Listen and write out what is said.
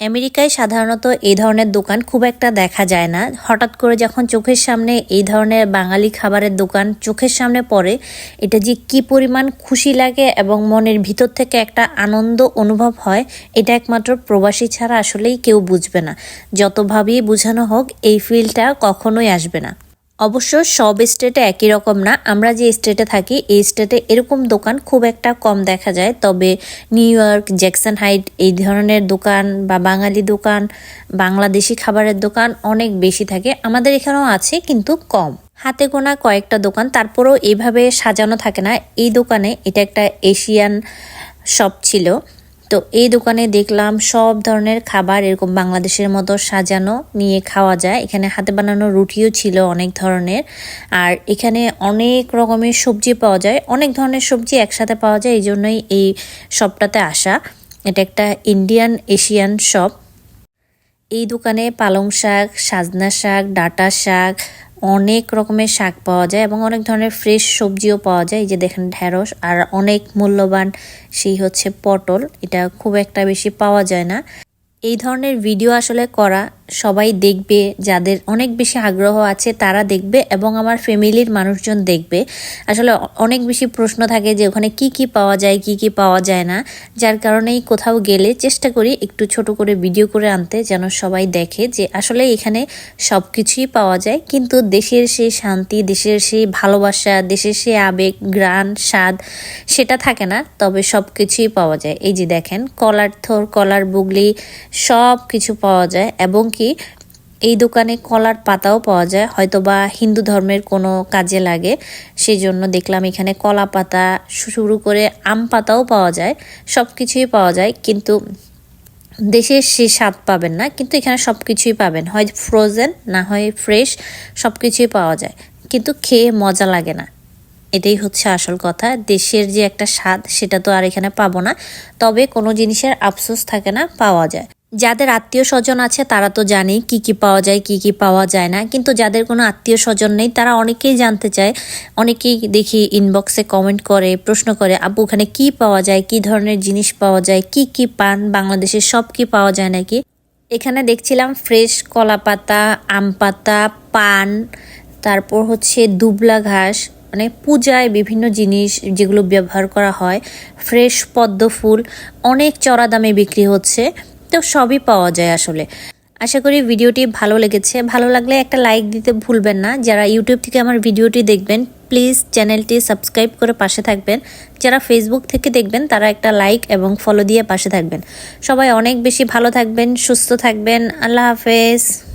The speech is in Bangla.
আমেরিকায় সাধারণত এই ধরনের দোকান খুব একটা দেখা যায় না। হঠাৎ করে যখন চোখের সামনে এই ধরনের বাঙালি খাবারের দোকান চোখের সামনে পড়ে, এটা যে কি পরিমাণ খুশি লাগে এবং মনের ভিতর থেকে একটা আনন্দ অনুভব হয়, এটা একমাত্র প্রবাসী ছাড়া আসলেই কেউ বুঝবে না। যতভাবেই বোঝানো হোক, এই ফিলটা কখনোই আসবে না। অবশ্য সব স্টেটে একই রকম না। আমরা যে স্টেটে থাকি, এই স্টেটে এরকম দোকান খুব একটা কম দেখা যায়। তবে নিউ ইয়র্ক জ্যাকসন হাইট এই ধরনের দোকান বা বাঙালি দোকান, বাংলাদেশি খাবারের দোকান অনেক বেশি থাকে। আমাদের এখানেও আছে কিন্তু কম। হাতে গোনা কয়েকটা দোকান, তারপরেও এইভাবে সাজানো থাকে না। এই দোকানে এটা একটা এশিয়ান শপ ছিল। তো এই দোকানে দেখলাম সব ধরনের খাবার এরকম বাংলাদেশের মতো সাজানো, নিয়ে খাওয়া যায়। এখানে হাতে বানানো রুটিও ছিল অনেক ধরনের। আর এখানে অনেক রকমের সবজি পাওয়া যায়। অনেক ধরনের সবজি একসাথে পাওয়া যায় এই জন্যই এই শপটাতে আসা। এটা একটা ইন্ডিয়ান এশিয়ান শপ। এই দোকানে পালং শাক, সাজনা শাক, ডাটা শাক অনেক রকমের শাক পাওয়া যায় এবং অনেক ধরনের ফ্রেশ সবজিও পাওয়া যায়। এই যে দেখেন ঢ্যাঁড়স আর অনেক মূল্যবান সেই হচ্ছে পটল। এটা খুব একটা বেশি পাওয়া যায় না। এই ধরনের ভিডিও আসলে করা সবাই দেখবে, যাদের অনেক বেশি আগ্রহ আছে তারা দেখবে এবং আমার ফ্যামিলির মানুষজন দেখবে। আসলে অনেক বেশি প্রশ্ন থাকে যে ওখানে কি কি পাওয়া যায়, কি কি পাওয়া যায় না। যার কারণেই কোথাও গেলে চেষ্টা করি একটু ছোট করে ভিডিও করে আনতে যেন সবাই দেখে যে আসলে এখানে সব কিছুই পাওয়া যায়। কিন্তু দেশের সেই শান্তি, দেশের সেই ভালোবাসা, দেশের সেই আবেগ গ্রান স্বাদ সেটা থাকে না, তবে সব কিছুই পাওয়া যায়। এই যে দেখেন, কলার থর, কলার বুগলি সব কিছু পাওয়া যায় এবং কি এই দোকানে কলার পাতাও পাওয়া যায় হয়তো বা হিন্দু ধর্মের কোনো কাজে লাগে। সেই জন্য দেখলাম এখানে কলা পাতা শুরু করে আম পাতাও পাওয়া যায় সব কিছুই পাওয়া যায়। কিন্তু দেশের সে স্বাদ পাবেন না, কিন্তু এখানে সব কিছুই পাবেন। হয় ফ্রোজেন না হয় ফ্রেশ সব কিছুই পাওয়া যায়। কিন্তু খেয়ে মজা লাগে না। এটাই হচ্ছে আসল কথা। দেশের যে একটা স্বাদ, সেটা তো আর এখানে পাবো না। তবে কোনো জিনিসের আফসোস থাকে না, পাওয়া যায়। যাদের আত্মীয় স্বজন আছে, তারা তো জানে কি কি পাওয়া যায়, কি কি পাওয়া যায় না। কিন্তু যাদের কোনো আত্মীয় স্বজন নেই, তারা অনেকেই জানতে চায়। অনেকেই দেখি ইনবক্সে কমেন্ট করে, প্রশ্ন করে, আব্বু, ওখানে কি পাওয়া যায়? কি ধরনের জিনিস পাওয়া যায়? কি কি পান? বাংলাদেশে সব কি পাওয়া যায় নাকি? এখানে দেখছিলাম ফ্রেশ কলা পাতা, আম পাতা, পান, তারপর হচ্ছে দুবলা ঘাস মানে পূজায় বিভিন্ন জিনিস যেগুলো ব্যবহার করা হয়। ফ্রেশ পদ্ম ফুল, অনেক চড়া দামে বিক্রি হচ্ছে। তো সবই পাওয়া যায় আসলে। আশা করি ভিডিওটি ভালো লেগেছে। ভালো লাগলে একটা লাইক দিতে ভুলবেন না। যারা ইউটিউব থেকে আমার ভিডিওটি দেখবেন, প্লিজ চ্যানেলটি সাবস্ক্রাইব করে পাশে থাকবেন। যারা ফেসবুক থেকে দেখবেন, তারা একটা লাইক এবং ফলো দিয়ে পাশে থাকবেন। সবাই অনেক বেশি ভালো থাকবেন, সুস্থ থাকবেন। আল্লাহ হাফেজ।